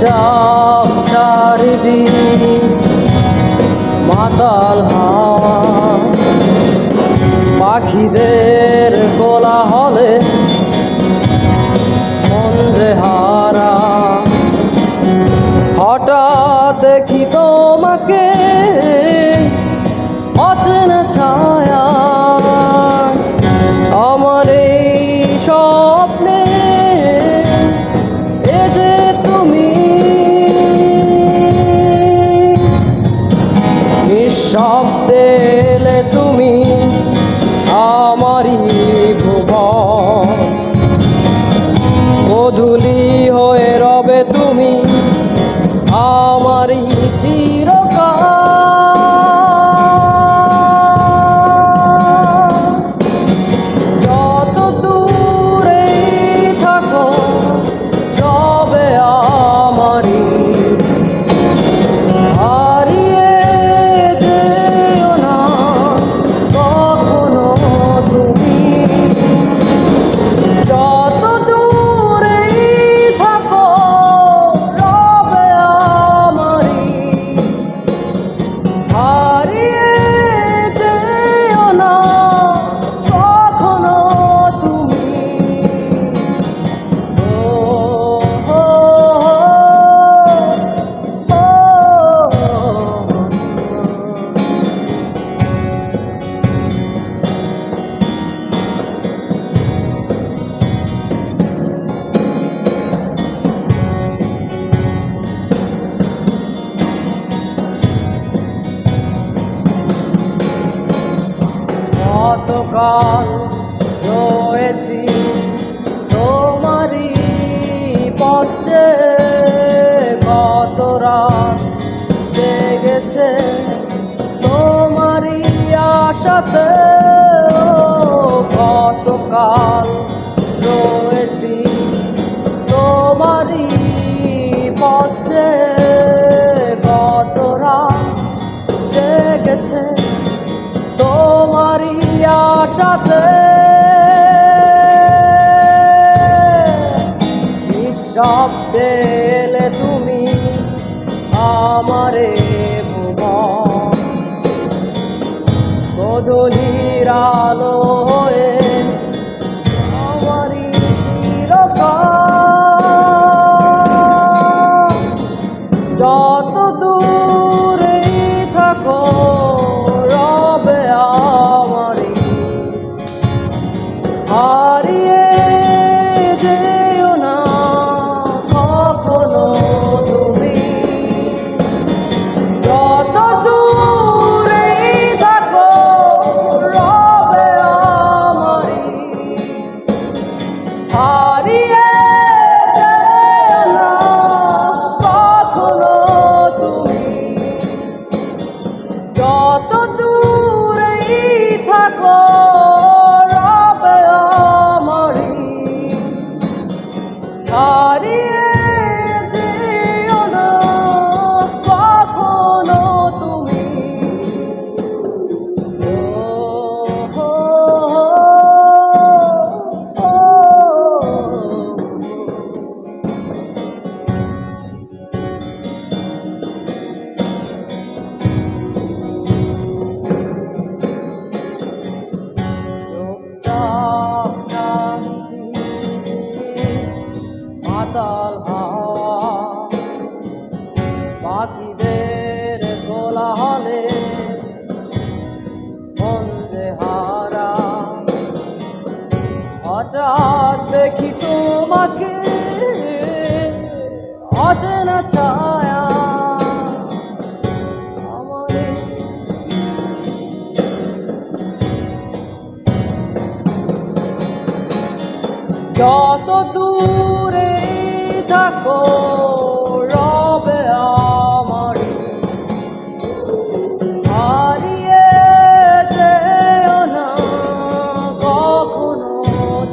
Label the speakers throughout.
Speaker 1: চুপচাপ চারিদিক মাতাল পাখিদের যে হারা। হঠাৎ অচেনা ছায়া। আমার এই স্বপ্নে এলে তুমি আমারই ভুবন। গধূলি হয়ে রবে তুমি আমারই চিরকাল। কতকাল রয়েছি তোমারই পথে। কত রাত জেগেছে তোমারই আশাতে। কতকাল রয়েছি তোমারই পথে। কত রাত তোমারই আশাতে নিঃশব্দে তুমি আমারে গধূলির আলো হয়ে হারিয়ে অচেনা ছায়া। যত দূরে থাকো রবে আমারই হারিয়ে যেও না কখনো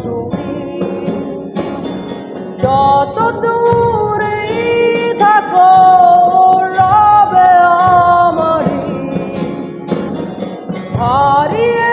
Speaker 1: তুমি। যত দূর glória.